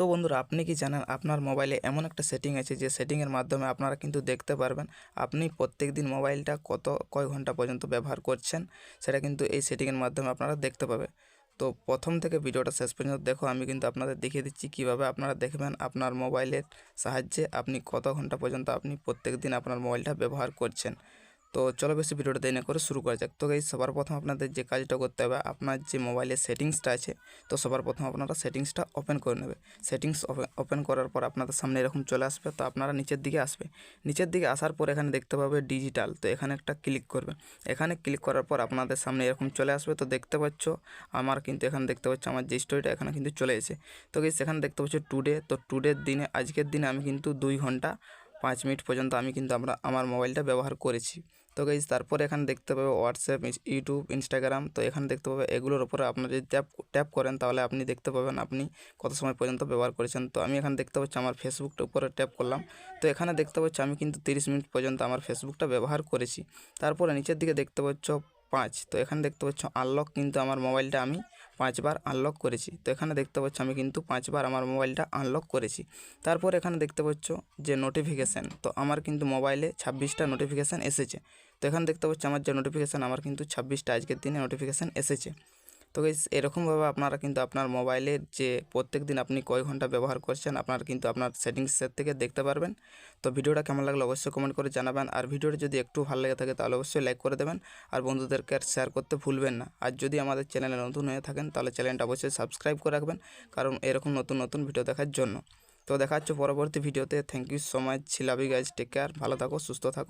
তো বন্ধুরা, আপনি কি জানেন আপনার মোবাইলে এমন একটা সেটিং আছে যে সেটিংয়ের মাধ্যমে আপনারা কিন্তু দেখতে পারবেন আপনি প্রত্যেক দিন মোবাইলটা কত, কয় ঘণ্টা পর্যন্ত ব্যবহার করছেন, সেটা কিন্তু এই সেটিংয়ের মাধ্যমে আপনারা দেখতে পাবে। তো প্রথম থেকে ভিডিওটা শেষ পর্যন্ত দেখো, আমি কিন্তু আপনাদের দেখিয়ে দিচ্ছি কীভাবে আপনারা দেখবেন আপনার মোবাইলের সাহায্যে আপনি কত ঘণ্টা পর্যন্ত আপনি প্রত্যেক দিন আপনার মোবাইলটা ব্যবহার করছেন। তো চলো বেশি ভিডিওটা দেরি না করে শুরু করা যাক। তো এই সবার প্রথম আপনাদের যে কাজটা করতে হবে, আপনার যে মোবাইলের সেটিংসটা আছে, তো সবার প্রথম আপনারা সেটিংসটা ওপেন করে নেবে। সেটিংস ওপেন করার পর আপনাদের সামনে এরকম চলে আসবে, তো আপনারা নিচের দিকে আসবে। নিচের দিকে আসার পর এখানে দেখতে পাবে ডিজিটাল তো এখানে একটা ক্লিক করবে। এখানে ক্লিক করার পর আপনাদের সামনে এরকম চলে আসবে, তো দেখতে পাচ্ছ আমার কিন্তু এখানে দেখতে পাচ্ছ আমার যে স্টোরিটা এখানে কিন্তু চলে এসেছে। তো এখানে দেখতে পাচ্ছ টুডে তো টুডের দিনে, আজকের দিনে আমি কিন্তু দুই ঘণ্টা পাঁচ মিনিট পর্যন্ত আমি কিন্তু আমরা, আমার মোবাইলটা ব্যবহার করেছি। তো গাইজ তারপরে এখানে দেখতে পাবে হোয়াটসঅ্যাপ ইউটিউব ইনস্টাগ্রাম তো এখানে দেখতে পাবে এগুলোর উপরে আপনারা যদি ট্যাপ ট্যাপ করেন তাহলে আপনি দেখতে পাবেন আপনি কত সময় পর্যন্ত ব্যবহার করেছেন। তো আমি এখানে দেখতে পাচ্ছি আমার ফেসবুকটা উপরে ট্যাপ করলাম। তো এখানে দেখতে পাচ্ছি আমি কিন্তু তিরিশ মিনিট পর্যন্ত আমার ফেসবুকটা ব্যবহার করেছি। তারপরে নিচের দিকে দেখতে পাচ্ছ পাঁচ। তো এখানে দেখতে পাচ্ছ আনলক কিন্তু আমার মোবাইলটা আমি পাঁচবার আনলক করেছি। তো এখানে দেখতে পাচ্ছ আমি কিন্তু পাঁচবার আমার মোবাইলটা আনলক করেছি। তারপর এখানে দেখতে পাচ্ছ যে নোটিফিকেশান তো আমার কিন্তু মোবাইলে ছাব্বিশটা নোটিফিকেশান এসেছে। তো এখানে দেখতে পাচ্ছ আমার যে নোটিফিকেশান আমার কিন্তু ছাব্বিশটা আজকের দিনে নোটিফিকেশান এসেছে। তো গাইস এরকমভাবে আপনারা কিন্তু আপনার মোবাইলের যে প্রত্যেক দিন আপনি কয় ঘণ্টা ব্যবহার করছেন, আপনারা কিন্তু আপনার সেটিংসের থেকে দেখতে পারবেন। তো ভিডিওটা কেমন লাগল অবশ্যই কমেন্ট করে জানাবেন। আর ভিডিওটা যদি একটু ভালো লেগে থাকে তাহলে অবশ্যই লাইক করে দেবেন। আর বন্ধুদেরকে আর শেয়ার করতে ভুলবেন না। আর যদি আমাদের চ্যানেলে নতুন হয়ে থাকেন, তাহলে চ্যানেলটা অবশ্যই সাবস্ক্রাইব করে রাখবেন, কারণ এরকম নতুন নতুন ভিডিও দেখার জন্য। তো দেখা হচ্ছে পরবর্তী ভিডিওতে থ্যাংক ইউ সো মাচ ছিলাবি গাইজ টেক কেয়ার ভালো থাকো, সুস্থ থাকো।